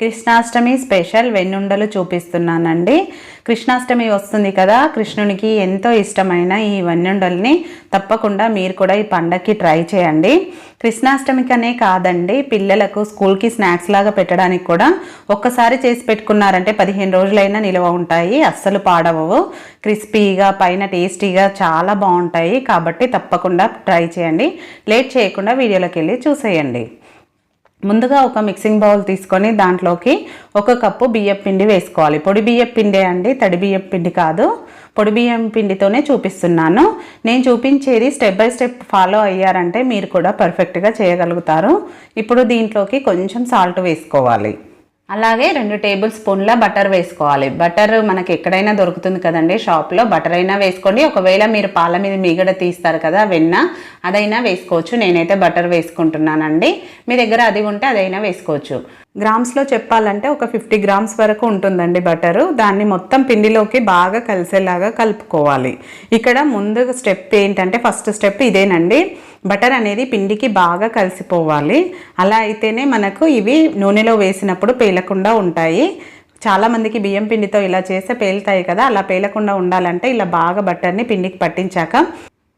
Krishnashtami special వెన్నుండలు చూపిస్తున్నానండి. కృష్ణాష్టమి వస్తుంది కదా కృష్ణునికి ఎంతో ఇష్టమైన ఈ వెన్నుండల్ని తప్పకుండా మీరు కూడా ఈ పండగకి ట్రై చేయండి. కృష్ణాష్టమికనే కాదండి పిల్లలకు స్కూల్కి స్నాక్స్ లాగా పెట్టడానికి కూడా ఒక్కసారి చేసి పెట్టుకున్నారంటే పదిహేను రోజులైనా నిల్వ ఉంటాయి అస్సలు పాడవవు. క్రిస్పీగా పైన టేస్టీగా చాలా బాగుంటాయి కాబట్టి తప్పకుండా ట్రై చేయండి. లేట్ చేయకుండా వీడియోలోకి వెళ్ళి చూసేయండి. ముందుగా ఒక మిక్సింగ్ బౌల్ తీసుకొని దాంట్లోకి ఒక కప్పు బియ్యం పిండి వేసుకోవాలి. పొడి బియ్యం పిండే అండి తడి బియ్యం పిండి కాదు. పొడి బియ్యం పిండితోనే చూపిస్తున్నాను. నేను చూపించేది స్టెప్ బై స్టెప్ ఫాలో అయ్యారంటే మీరు కూడా పర్ఫెక్ట్గా చేయగలుగుతారు. ఇప్పుడు దీంట్లోకి కొంచెం సాల్ట్ వేసుకోవాలి. అలాగే రెండు టేబుల్ స్పూన్ల బటర్ వేసుకోవాలి. బటర్ మనకి ఎక్కడైనా దొరుకుతుంది కదండి షాప్లో. బటర్ అయినా వేసుకోండి. ఒకవేళ మీరు పాల మీద మీగడ తీస్తారు కదా వెన్న అదైనా వేసుకోవచ్చు. నేనైతే బటర్ వేసుకుంటున్నానండి. మీ దగ్గర అది ఉంటే అదైనా వేసుకోవచ్చు. గ్రామ్స్లో చెప్పాలంటే ఒక ఫిఫ్టీ గ్రామ్స్ వరకు ఉంటుందండి బటరు. దాన్ని మొత్తం పిండిలోకి బాగా కలిసేలాగా కలుపుకోవాలి. ఇక్కడ ముందు స్టెప్ ఏంటంటే ఫస్ట్ స్టెప్ ఇదేనండి. బటర్ అనేది పిండికి బాగా కలిసిపోవాలి. అలా అయితేనే మనకు ఇవి నూనెలో వేసినప్పుడు పేలకుండా ఉంటాయి. చాలామందికి బియ్యం పిండితో ఇలా చేస్తే పేలుతాయి కదా అలా పేలకుండా ఉండాలంటే ఇలా బాగా బటర్ని పిండికి పట్టించాక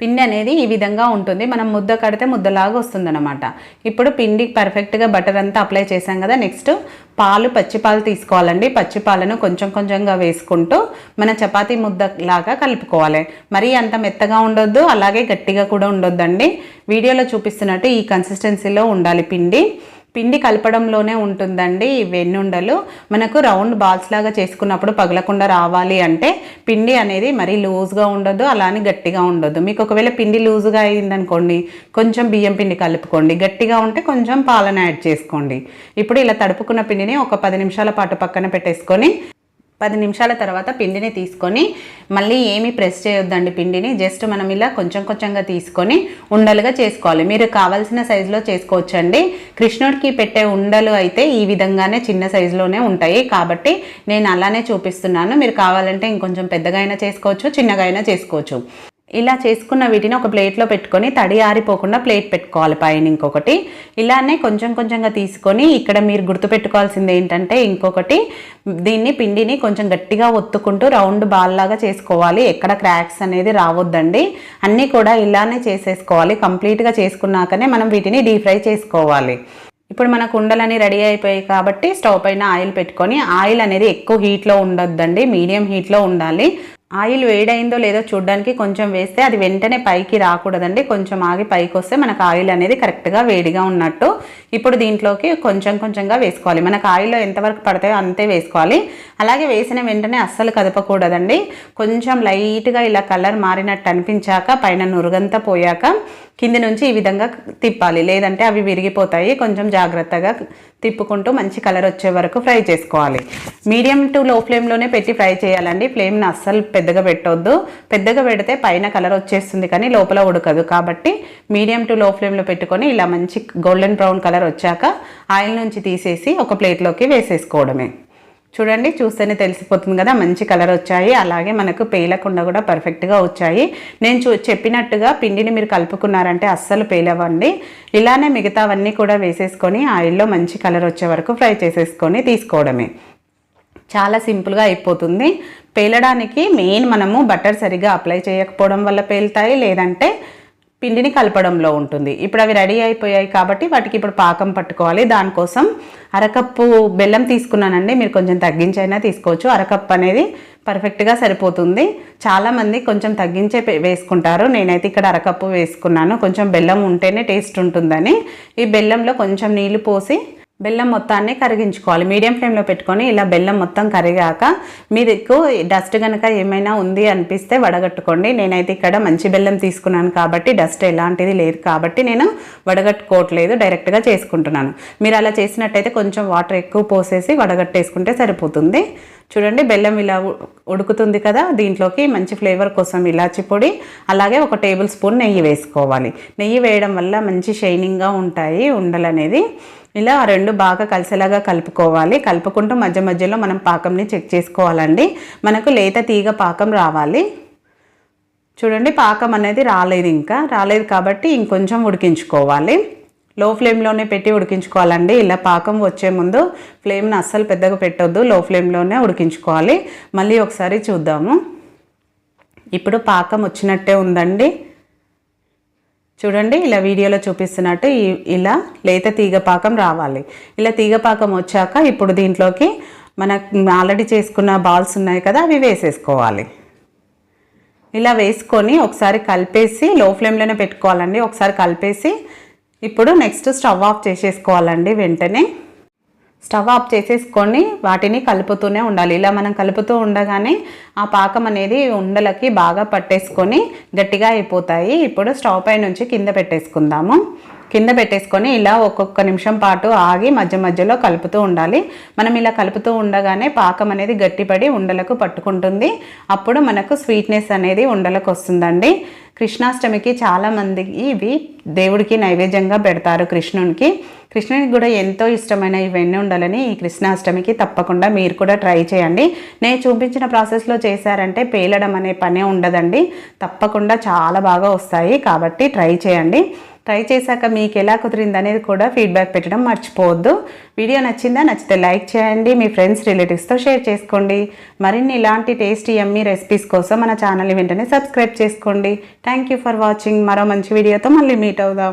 పిండి అనేది ఈ విధంగా ఉంటుంది. మనం ముద్ద కడితే ముద్దలాగా వస్తుందన్నమాట. ఇప్పుడు పిండి పర్ఫెక్ట్గా బటర్ అంతా అప్లై చేసాం కదా నెక్స్ట్ పాలు పచ్చిపాలు తీసుకోవాలండి. పచ్చిపాలను కొంచెం కొంచెంగా వేసుకుంటూ మన చపాతీ ముద్ద లాగా కలుపుకోవాలి. మరీ అంత మెత్తగా ఉండొద్దు అలాగే గట్టిగా కూడా ఉండొద్దండి. వీడియోలో చూపిస్తున్నట్టు ఈ కన్సిస్టెన్సీలో ఉండాలి పిండి. పిండి కలపడంలోనే ఉంటుందండి ఈ వెన్నుండలు. మనకు రౌండ్ బాల్స్ లాగా చేసుకున్నప్పుడు పగలకుండా రావాలి అంటే పిండి అనేది మరీ లూజ్గా ఉండదు అలానే గట్టిగా ఉండదు. మీకు ఒకవేళ పిండి లూజ్గా అయిందనుకోండి కొంచెం బియ్యం పిండి కలుపుకోండి. గట్టిగా ఉంటే కొంచెం పాలన యాడ్ చేసుకోండి. ఇప్పుడు ఇలా తడుపుకున్న పిండిని ఒక పది నిమిషాల పాటు పక్కన పెట్టేసుకొని పది నిమిషాల తర్వాత పిండిని తీసుకొని మళ్ళీ ఏమీ ప్రెస్ చేయొద్దండి పిండిని. జస్ట్ మనం ఇలా కొంచెం కొంచెంగా తీసుకొని ఉండలుగా చేసుకోవాలి. మీరు కావాల్సిన సైజులో చేసుకోవచ్చండి. కృష్ణుడికి పెట్టే ఉండలు అయితే ఈ విధంగానే చిన్న సైజులోనే ఉంటాయి. కాబట్టి నేను అలానే చూపిస్తున్నాను. మీరు కావాలంటే ఇంకొంచెం పెద్దగా అయినా చేసుకోవచ్చు చిన్నగా అయినా చేసుకోవచ్చు. ఇలా చేసుకున్న వీటిని ఒక ప్లేట్లో పెట్టుకొని తడి ఆరిపోకుండా ప్లేట్ పెట్టుకోవాలి పైన ఇంకొకటి. ఇలానే కొంచెం కొంచెంగా తీసుకొని ఇక్కడ మీరు గుర్తుపెట్టుకోవాల్సింది ఏంటంటే ఇంకొకటి దీన్ని పిండిని కొంచెం గట్టిగా ఒత్తుకుంటూ రౌండ్ బాల్ లాగా చేసుకోవాలి. ఎక్కడ క్రాక్స్ అనేది రావద్దండి. అన్నీ కూడా ఇలానే చేసేసుకోవాలి. కంప్లీట్గా చేసుకున్నాకనే మనం వీటిని డీప్ ఫ్రై చేసుకోవాలి. ఇప్పుడు మనకు కుండలని రెడీ అయిపోయాయి కాబట్టి స్టవ్ పైన ఆయిల్ పెట్టుకొని ఆయిల్ అనేది ఎక్కువ హీట్లో ఉండొద్దండి. మీడియం హీట్లో ఉండాలి. ఆయిల్ వేడైందో లేదో చూడడానికి కొంచెం వేస్తే అది వెంటనే పైకి రాకూడదండి. కొంచెం ఆగి పైకి వస్తే మనకు ఆయిల్ అనేది కరెక్ట్గా వేడిగా ఉన్నట్టు ఇప్పుడు దీంట్లోకి కొంచెం కొంచెంగా వేసుకోవాలి. మనకు ఆయిల్లో ఎంతవరకు పడతాయో అంతే వేసుకోవాలి. అలాగే వేసిన వెంటనే అస్సలు కదపకూడదండి. కొంచెం లైట్గా ఇలా కలర్ మారినట్టు అనిపించాక పైన నురుగంతా పోయాక కింది నుంచి ఈ విధంగా తిప్పాలి. లేదంటే అవి విరిగిపోతాయి. కొంచెం జాగ్రత్తగా తిప్పుకుంటూ మంచి కలర్ వచ్చే వరకు ఫ్రై చేసుకోవాలి. మీడియం టు లో ఫ్లేమ్లోనే పెట్టి ఫ్రై చేయాలండి. ఫ్లేమ్ని అస్సలు పెద్దగా పెట్టొద్దు. పెద్దగా పెడితే పైన కలర్ వచ్చేస్తుంది కానీ లోపల ఉడకదు. కాబట్టి మీడియం టు లో ఫ్లేమ్లో పెట్టుకొని ఇలా మంచి గోల్డెన్ బ్రౌన్ కలర్ వచ్చాక ఆయిల్ నుంచి తీసేసి ఒక ప్లేట్లోకి వేసేసుకోవడమే. చూడండి చూస్తేనే తెలిసిపోతుంది కదా మంచి కలర్ వచ్చాయి. అలాగే మనకు పేలకుండా కూడా పర్ఫెక్ట్గా వచ్చాయి. నేను చూ చెప్పినట్టుగా పిండిని మీరు కలుపుకున్నారంటే అస్సలు పేలవండి. ఇలానే మిగతావన్నీ కూడా వేసేసుకొని ఆయిల్లో మంచి కలర్ వచ్చే వరకు ఫ్రై చేసేసుకొని తీసుకోవడమే. చాలా సింపుల్గా అయిపోతుంది. పేలడానికి మెయిన్ మనము బటర్ సరిగ్గా అప్లై చేయకపోవడం వల్ల పేలుతాయి లేదంటే పిండిని కలపడంలో ఉంటుంది. ఇప్పుడు అవి రెడీ అయిపోయాయి కాబట్టి వాటికి ఇప్పుడు పాకం పట్టుకోవాలి. దానికోసం అరకప్పు బెల్లం తీసుకున్నానండి. మీరు కొంచెం తగ్గించైనా తీసుకోవచ్చు. అరకప్పు అనేది పర్ఫెక్ట్గా సరిపోతుంది. చాలామంది కొంచెం తగ్గించే వేసుకుంటారు. నేనైతే ఇక్కడ అరకప్పు వేసుకున్నాను. కొంచెం బెల్లం ఉంటేనే టేస్ట్ ఉంటుందని. ఈ బెల్లంలో కొంచెం నీళ్ళు పోసి బెల్లం మొత్తాన్ని కరిగించుకోవాలి. మీడియం ఫ్లేమ్లో పెట్టుకొని ఇలా బెల్లం మొత్తం కరిగాక మీకు డస్ట్ కనుక ఏమైనా ఉంది అనిపిస్తే వడగట్టుకోండి. నేనైతే ఇక్కడ మంచి బెల్లం తీసుకున్నాను కాబట్టి డస్ట్ ఎలాంటిది లేదు కాబట్టి నేను వడగట్టుకోవట్లేదు డైరెక్ట్గా చేసుకుంటున్నాను. మీరు అలా చేసినట్టయితే కొంచెం వాటర్ ఎక్కువ పోసేసి వడగట్టేసుకుంటే సరిపోతుంది. చూడండి బెల్లం ఇలా ఉడుకుతుంది కదా దీంట్లోకి మంచి ఫ్లేవర్ కోసం ఇలాచి పొడి అలాగే ఒక టేబుల్ స్పూన్ నెయ్యి వేసుకోవాలి. నెయ్యి వేయడం వల్ల మంచి షైనింగ్గా ఉంటాయి ఉండలు అనేది ఇలా రెండు బాగా కలిసేలాగా కలుపుకోవాలి. కలుపుకుంటూ మధ్య మధ్యలో మనం పాకంని చెక్ చేసుకోవాలండి. మనకు లేత తీగ పాకం రావాలి. చూడండి పాకం అనేది రాలేదు ఇంకా. రాలేదు కాబట్టి ఇంకొంచెం ఉడికించుకోవాలి. లో ఫ్లేమ్లోనే పెట్టి ఉడికించుకోవాలండి. ఇలా పాకం వచ్చే ముందు ఫ్లేమ్ని అస్సలు పెద్దగా పెట్టొద్దు. లో ఫ్లేమ్లోనే ఉడికించుకోవాలి. మళ్ళీ ఒకసారి చూద్దాము. ఇప్పుడు పాకం వచ్చినట్టే ఉందండి. చూడండి ఇలా వీడియోలో చూపిస్తున్నట్టు ఇలా లేత తీగ పాకం రావాలి. ఇలా తీగ పాకం వచ్చాక ఇప్పుడు దీంట్లోకి మన ఆల్రెడీ చేసుకున్న బాల్స్ ఉన్నాయి కదా అవి వేసేసుకోవాలి. ఇలా వేసుకొని ఒకసారి కలిపేసి లో ఫ్లేమ్లోనే పెట్టుకోవాలండి. ఒకసారి కలిపేసి ఇప్పుడు నెక్స్ట్ స్టవ్ ఆఫ్ చేసేసుకోవాలండి వెంటనే. స్టవ్ ఆఫ్ చేసేసుకొని వాటిని కలుపుతూనే ఉండాలి. ఇలా మనం కలుపుతూ ఉండగానే ఆ పాకం అనేది ఉండలకి బాగా పట్టేసుకొని గట్టిగా అయిపోతాయి. ఇప్పుడు స్టవ్ పై నుంచి కింద పెట్టేసుకుందాము. కింద పెట్టేసుకొని ఇలా ఒక్కొక్క నిమిషం పాటు ఆగి మధ్య మధ్యలో కలుపుతూ ఉండాలి. మనం ఇలా కలుపుతూ ఉండగానే పాకం అనేది గట్టిపడి ఉండలకు పట్టుకుంటుంది. అప్పుడు మనకు స్వీట్నెస్ అనేది ఉండలకు వస్తుందండి. కృష్ణాష్టమికి చాలామంది ఇవి దేవుడికి నైవేద్యంగా పెడతారు కృష్ణునికి. కృష్ణునికి కూడా ఎంతో ఇష్టమైన ఇవన్నీ ఉండాలని ఈ కృష్ణాష్టమికి తప్పకుండా మీరు కూడా ట్రై చేయండి. నేను చూపించిన ప్రాసెస్లో చేశారంటే పేలడం అనే పనే ఉండదండి. తప్పకుండా చాలా బాగా వస్తాయి కాబట్టి ట్రై చేయండి. ట్రై చేశాక మీకు ఎలా కుదిరింది అనేది కూడా ఫీడ్బ్యాక్ పెట్టడం మర్చిపోవద్దు. వీడియో నచ్చిందా నచ్చితే లైక్ చేయండి మీ ఫ్రెండ్స్ రిలేటివ్స్తో షేర్ చేసుకోండి. మరిన్ని ఇలాంటి టేస్టీ ఎమ్మీ రెసిపీస్ కోసం మన ఛానల్ని వెంటనే సబ్స్క్రైబ్ చేసుకోండి. థ్యాంక్ యూ ఫర్ వాచింగ్ మరో మంచి వీడియోతో మళ్ళీ మీట్ అవుదాం.